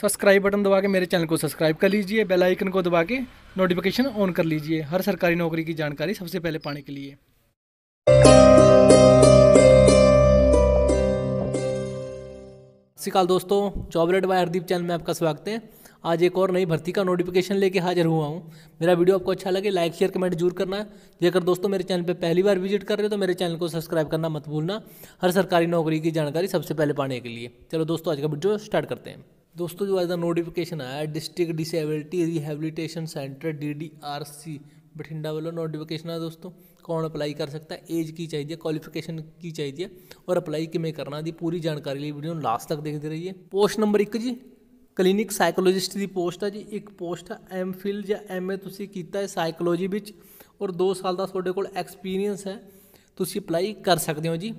Subscribe button दबा के मेरे चैनल को सब्सक्राइब कर लीजिए, बेल आइकन को दबा के नोटिफिकेशन ऑन कर लीजिए, हर सरकारी नौकरी की जानकारी सबसे पहले पाने के लिए। सत श्रीकाल दोस्तों job raid by Hardeep channel में आपका स्वागत है। आज एक और नई भर्ती का नोटिफिकेशन लेके हाजिर हुआ हूँ। मेरा वीडियो आपको अच्छा लगे लाइक शेयर कमेंट ज़रूर करना। जेकर दोस्तों मेरे चैनल पे पहली बार विज़िट कर रहे हो तो मेरे चैनल को सब्सक्राइब करना मत भूलना। हर सरकारी नौकरी की जानकारी सबसे पहले पाने के लिए। चलो दोस्तों, आज का वीडियो स्टार्ट करते हैं। दोस्तों जो आज का नोटिफिकेशन आया district disability rehabilitation centre D D R C Bathinda वालों नोटिफिकेशन है दोस्तों कौन अप्लाई कर सकता है एज की चाहिए क्वालिफिकेशन की चाहिए और अप्लाई किमें करना दी पूरी जानकारी ਲਈ ਵੀਡੀਓ ਨੂੰ ਲਾਸਟ ਤੱਕ ਦੇਖਦੇ ਰਹੀਏ ਪੋਸਟ ਨੰਬਰ 1 ਜੀ ਕਲੀਨਿਕ ਸਾਈਕੋਲੋਜਿਸਟ ਦੀ ਪੋਸਟ ਹੈ ਜੀ ਇੱਕ ਪੋਸਟ ਹੈ ਐਮ ਫਿਲ ਜਾਂ ਐਮ ਏ ਤੁਸੀਂ ਕੀਤਾ ਹੈ ਸਾਈਕੋਲੋਜੀ ਵਿੱਚ ਔਰ 2 ਸਾਲ ਦਾ ਤੁਹਾਡੇ ਕੋਲ ਐਕਸਪੀਰੀਅੰਸ ਹੈ ਤੁਸੀਂ ਅਪਲਾਈ ਕਰ ਸਕਦੇ ਹੋ ਜੀ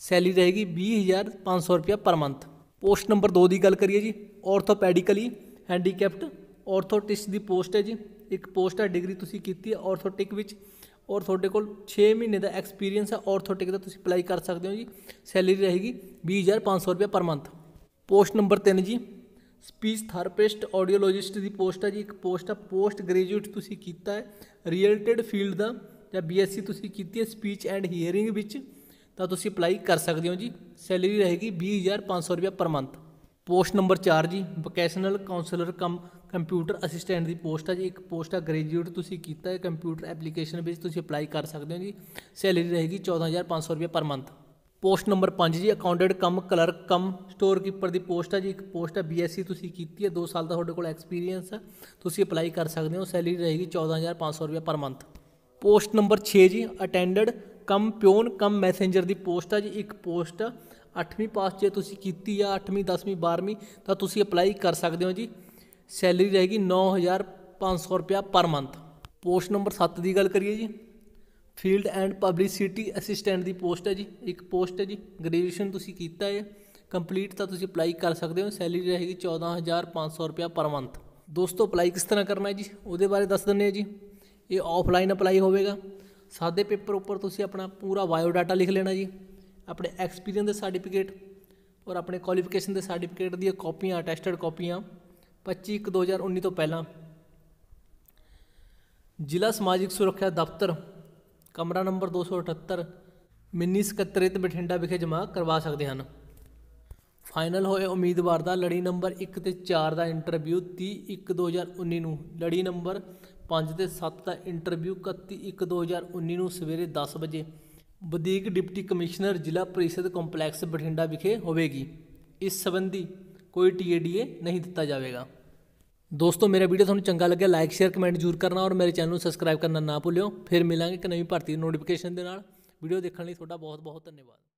ਸੈਲਰੀ ਰਹੇਗੀ 20500 ਰੁਪਏ ਪਰ ਮੰਥ ਪੋਸਟ ਨੰਬਰ 2 ਦੀ ਗੱਲ ਕਰੀਏ ਜੀ ਆਰਥੋਪੈਡਿਕਲੀ ਹੈਂਡੀਕੈਪਟ ਆਰਥੋਟਿਸਟ ਦੀ ਪੋਸਟ ਹੈ ਜੀ, ਇੱਕ ਪੋਸਟ ਹੈ ਡਿਗਰੀ ਤੁਸੀਂ ਕੀਤੀ ਹੈ ਆਰਥੋਟਿਕ ਵਿੱਚ ਔਰ ਤੁਹਾਡੇ ਕੋਲ 6 ਮਹੀਨੇ ਦਾ ਐਕਸਪੀਰੀਅੰਸ ਹੈ ਆਰਥੋਟਿਕ ਦਾ ਤੁਸੀਂ ਅਪਲਾਈ ਕਰ ਸਕਦੇ ਹੋ ਜੀ ਸੈਲਰੀ ਰਹੇਗੀ 20500 ਰੁਪਏ ਪਰ ਮੰਥ ਪੋਸਟ ਨੰਬਰ 3 ਜੀ ਸਪੀਚ ਥੈਰੇਪਿਸਟ ਆਡੀਓਲੋਜਿਸਟ ਦੀ ਪੋਸਟ ਹੈ ਜੀ, ਇੱਕ ਪੋਸਟ ਹੈ ਪੋਸਟ ਗ੍ਰੈਜੂਏਟ ਤੁਸੀਂ ਕੀਤਾ ਹੈ ਰੀਲੇਟਡ ਫੀਲਡ ਦਾ ਜਾਂ ਬੀਐਸਸੀ ਤੁਸੀਂ ਕੀਤੀ ਹੈ ਸਪੀਚ ਐਂਡ ਹੀਅਰਿੰਗ ਵਿੱਚ। ਤਾਂ ਤੁਸੀਂ ਅਪਲਾਈ ਕਰ ਸਕਦੇ ਹੋ ਜੀ। ਸੈਲਰੀ ਰਹੇਗੀ 20500 ਰੁਪਏ ਪਰ ਮੰਥ ਪੋਸਟ ਨੰਬਰ 4 ਜੀ vocational counsellor cum computer assistant ਦੀ ਪੋਸਟ ਹੈ ਜੀ। ਇੱਕ ਪੋਸਟ ਹੈ ਗ੍ਰੈਜੂਏਟ ਤੁਸੀਂ ਕੀਤਾ ਹੈ ਕੰਪਿਊਟਰ ਐਪਲੀਕੇਸ਼ਨ ਵਿੱਚ ਤੁਸੀਂ ਅਪਲਾਈ ਕਰ ਸਕਦੇ ਹੋ ਜੀ। ਸੈਲਰੀ ਰਹੇਗੀ 14500 ਰੁਪਏ ਪਰ ਮੰਥ ਪੋਸਟ ਨੰਬਰ 5 ਜੀ accountant cum clerk cum storekeeper ਦੀ ਪੋਸਟ ਹੈ ਜੀ। ਇੱਕ ਪੋਸਟ ਹੈ ਬੀਐਸਸੀ ਤੁਸੀਂ ਕੀਤੀ ਹੈ 2 ਸਾਲ ਦਾ ਤੁਹਾਡੇ ਕੋਲ ਐਕਸਪੀਰੀਅੰਸ ਹੈ ਤੁਸੀਂ ਅਪਲਾਈ ਕਰ ਸਕਦੇ ਹੋ। ਸੈਲਰੀ ਰਹੇਗੀ 14500 ਰੁਪਏ ਪਰ ਮੰਥ ਪੋਸਟ ਨੰਬਰ 6 ਜੀ attended cum peon, cum messenger ਦੀ ਪੋਸਟ ਆ ਜੀ। ਇੱਕ ਪੋਸਟ 8ਵੀਂ ਪਾਸ ਜੇ ਤੁਸੀਂ ਕੀਤੀ ਆ 8ਵੀਂ 10ਵੀਂ 12ਵੀਂ ਤਾਂ ਤੁਸੀਂ ਅਪਲਾਈ ਕਰ ਸਕਦੇ ਹੋ ਜੀ। ਸੈਲਰੀ ਰਹੇਗੀ 9500 ਰੁਪਿਆ ਪਰ ਮੰਥ ਪੋਸਟ ਨੰਬਰ 7 ਦੀ ਗੱਲ ਕਰੀਏ ਜੀ। ਫੀਲਡ ਐਂਡ ਪਬਲਿਸਿਟੀ ਅਸਿਸਟੈਂਟ ਦੀ ਪੋਸਟ ਹੈ ਜੀ। ਇੱਕ ਪੋਸਟ ਹੈ ਜੀ। ਗ੍ਰੈਜੂਏਸ਼ਨ ਤੁਸੀਂ ਕੀਤਾ ਹੈ ਕੰਪਲੀਟ ਤਾਂ ਤੁਸੀਂ ਅਪਲਾਈ ਕਰ ਸਕਦੇ ਹੋ। ਸੈਲਰੀ ਰਹੇਗੀ 14500 ਰੁਪਿਆ ਪਰ ਮੰਥ ਦੋਸਤੋ ਅਪਲਾਈ ਕਿਸ ਤਰ੍ਹਾਂ ਕਰਨਾ ਹੈ ਜੀ? ਉਹਦੇ ਬਾਰੇ ਦੱਸ ਦਿੰਦੇ ਆ ਜੀ। ਇਹ ਆਫਲਾਈਨ ਅਪਲਾਈ ਹੋਵੇਗਾ। ਸਾਦੇ ਪੇਪਰ ਉੱਪਰ ਤੁਸੀਂ ਆਪਣਾ ਪੂਰਾ ਬਾਇਓਡਾਟਾ ਲਿਖ ਲੈਣਾ ਜੀ, ਆਪਣੇ ਐਕਸਪੀਰੀਅੰਸ ਦੇ ਸਰਟੀਫਿਕੇਟ ਔਰ ਆਪਣੇ ਕੁਆਲੀਫਿਕੇਸ਼ਨ ਦੇ ਸਰਟੀਫਿਕੇਟ ਦੀਆਂ ਕਾਪੀਆਂ, ਅਟੈਸਟਡ ਕਾਪੀਆਂ 25 1 2019 ਤੋਂ ਪਹਿਲਾਂ। ਜ਼ਿਲ੍ਹਾ ਸਮਾਜਿਕ ਸੁਰੱਖਿਆ ਦਫ਼ਤਰ, ਕਮਰਾ ਨੰਬਰ 278 ਮਿੰਨੀ ਸਕੱਤਰੇਤ ਬਠਿੰਡਾ ਵਿਖੇ ਜਮ੍ਹਾਂ ਕਰਵਾ ਸਕਦੇ ਹਨ। ਫਾਈਨਲ ਹੋਏ ਉਮੀਦਵਾਰ ਦਾ ਲੜੀ ਨੰਬਰ 1 ਤੇ 4 ਦਾ ਇੰਟਰਵਿਊ 30 1 2019 ਨੂੰ, ਲੜੀ ਨੰਬਰ 5 ਤੇ 7 ਦਾ ਇੰਟਰਵਿਊ 31 1 2019 ਨੂੰ ਸਵੇਰੇ 10 ਵਜੇ ਵਧੀਕ ਡਿਪਟੀ ਕਮਿਸ਼ਨਰ ਜ਼ਿਲ੍ਹਾ ਪ੍ਰੀਸ਼ਦ ਕੰਪਲੈਕਸ ਬਠਿੰਡਾ ਵਿਖੇ ਹੋਵੇਗੀ। ਇਸ ਸੰਬੰਧੀ ਕੋਈ ਟੀਏਡੀਏ ਨਹੀਂ ਦਿੱਤਾ ਜਾਵੇਗਾ। ਦੋਸਤੋ, ਮੇਰਾ ਵੀਡੀਓ ਤੁਹਾਨੂੰ ਚੰਗਾ ਲੱਗਿਆ ਲਾਈਕ ਸ਼ੇਅਰ ਕਮੈਂਟ ਜ਼ਰੂਰ ਕਰਨਾ ਔਰ ਮੇਰੇ ਚੈਨਲ ਨੂੰ ਸਬਸਕ੍ਰਾਈਬ ਕਰਨਾ ਨਾ ਭੁੱਲਿਓ। ਫਿਰ ਮਿਲਾਂਗੇ ਇੱਕ ਨਵੀਂ ਭਰਤੀ ਨੋਟੀਫਿਕੇਸ਼ਨ ਦੇ ਨਾਲ। ਵੀਡੀਓ ਦੇਖਣ ਲਈ ਤੁਹਾਡਾ ਬਹੁਤ ਬਹੁਤ ਧੰਨਵਾਦ।